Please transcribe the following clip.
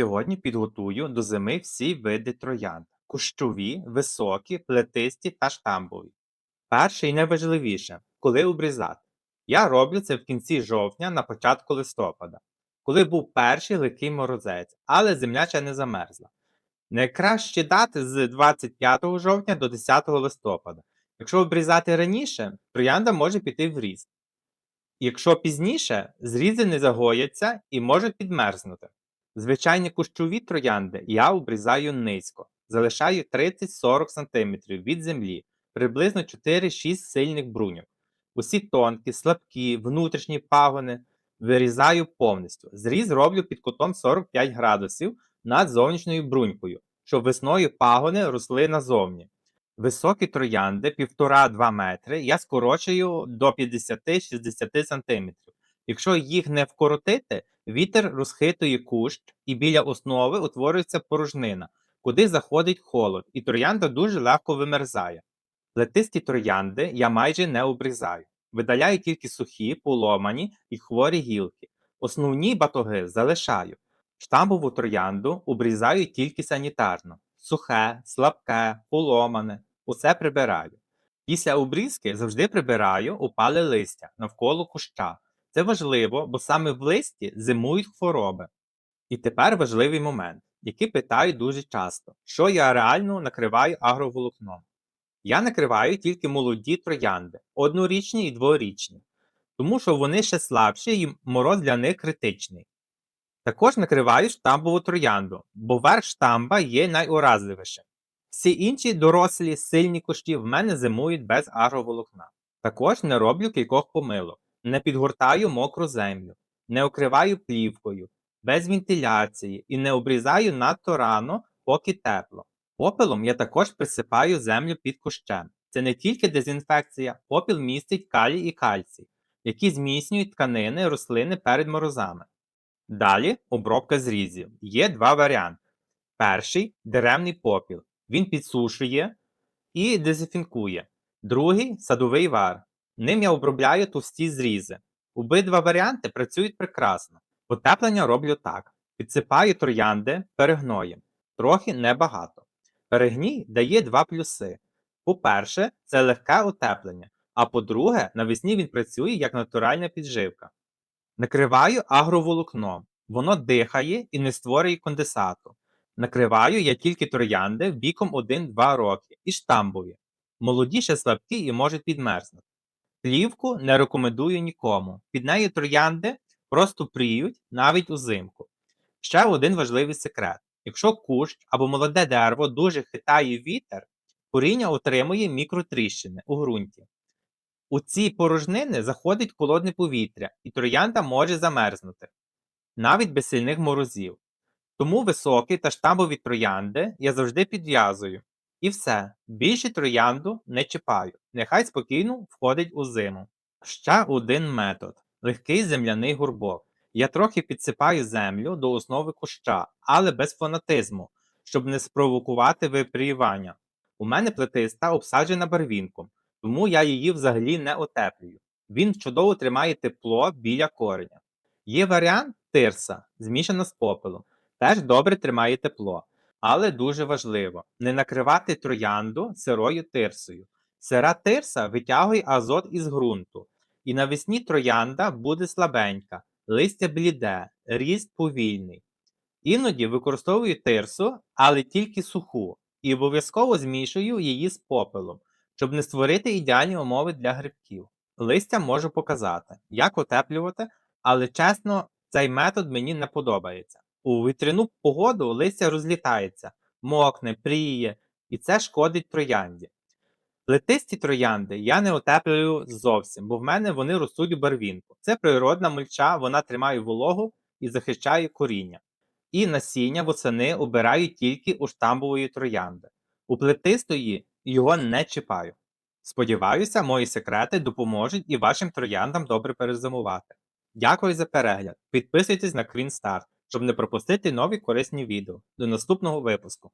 Сьогодні підготую до зими всі види троянд: кущові, високі, плетисті та штамбові. Перше і найважливіше, коли обрізати. Я роблю це в кінці жовтня на початку листопада, коли був перший легкий морозець, але земля ще не замерзла. Найкраще дати з 25 жовтня до 10 листопада. Якщо обрізати раніше, троянда може піти в ріст. Якщо пізніше, зрізи не загояться і можуть підмерзнути. Звичайні кущові троянди я обрізаю низько, залишаю 30-40 см від землі, приблизно 4-6 сильних бруньок. Усі тонкі, слабкі, внутрішні пагони вирізаю повністю. Зріз роблю під кутом 45 градусів над зовнішньою брунькою, щоб весною пагони росли назовні. Високі троянди 1,5-2 метри я скорочую до 50-60 см. Якщо їх не вкоротити, вітер розхитує кущ і біля основи утворюється порожнина, куди заходить холод, і троянда дуже легко вимерзає. Плетисті троянди я майже не обрізаю. Видаляю тільки сухі, поломані і хворі гілки. Основні батоги залишаю. Штамбову троянду обрізаю тільки санітарно. Сухе, слабке, поломане. Усе прибираю. Після обрізки завжди прибираю опале листя навколо куща. Це важливо, бо саме в листі зимують хвороби. І тепер важливий момент, який питають дуже часто: що я реально накриваю агроволокном. Я накриваю тільки молоді троянди, однорічні і дворічні, тому що вони ще слабші і мороз для них критичний. Також накриваю штамбову троянду, бо верх штамба є найуразливішим. Всі інші дорослі сильні кущі в мене зимують без агроволокна. Також не роблю кількох помилок. Не підгортаю мокру землю, не укриваю плівкою, без вентиляції і не обрізаю надто рано, поки тепло. Попелом я також присипаю землю під кущем. Це не тільки дезінфекція, попіл містить калій і кальцій, які зміцнюють тканини рослини перед морозами. Далі обробка зрізів. Є два варіанти. Перший деревний попіл. Він підсушує і дезінфікує. Другий садовий вар. Ним я обробляю товсті зрізи. Обидва варіанти працюють прекрасно. Потеплення роблю так: підсипаю троянди перегноєм, трохи небагато. Перегній дає два плюси. По-перше, це легке утеплення, а по-друге, навесні він працює як натуральна підживка. Накриваю агроволокном, воно дихає і не створює конденсату. Накриваю я тільки троянди віком 1-2 роки і штамбові. Молоді ще слабкі і можуть підмерзнути. Плівку не рекомендую нікому. Під нею троянди просто пріють навіть узимку. Ще один важливий секрет: якщо кущ або молоде дерево дуже хитає вітер, коріння отримує мікротріщини у ґрунті. У ці порожнини заходить холодне повітря, і троянда може замерзнути, навіть без сильних морозів. Тому високі та штамбові троянди я завжди підв'язую. І все, більше троянду не чіпаю, нехай спокійно входить у зиму. Ще один метод легкий земляний горбок. Я трохи підсипаю землю до основи куща, але без фанатизму, щоб не спровокувати випріювання. У мене плетиста обсаджена барвінком, тому я її взагалі не отеплюю. Він чудово тримає тепло біля кореня. Є варіант тирса, змішана з попелом, теж добре тримає тепло. Але дуже важливо не накривати троянду сирою тирсою. Сира тирса витягує азот із ґрунту, і навесні троянда буде слабенька, листя бліде, ріст повільний. Іноді використовую тирсу, але тільки суху, і обов'язково змішую її з попелом, щоб не створити ідеальні умови для грибків. Листя можу показати, як утеплювати, але чесно, цей метод мені не подобається. У вітряну погоду листя розлітається, мокне, пріє, і це шкодить троянді. Плетисті троянди я не утеплюю зовсім, бо в мене вони ростуть у барвінку. Це природна мульча, вона тримає вологу і захищає коріння. І насіння восени обираю тільки у штамбової троянди. У плетистої його не чіпаю. Сподіваюся, мої секрети допоможуть і вашим трояндам добре перезимувати. Дякую за перегляд. Підписуйтесь на Start щоб не пропустити нові корисні відео. До наступного випуску!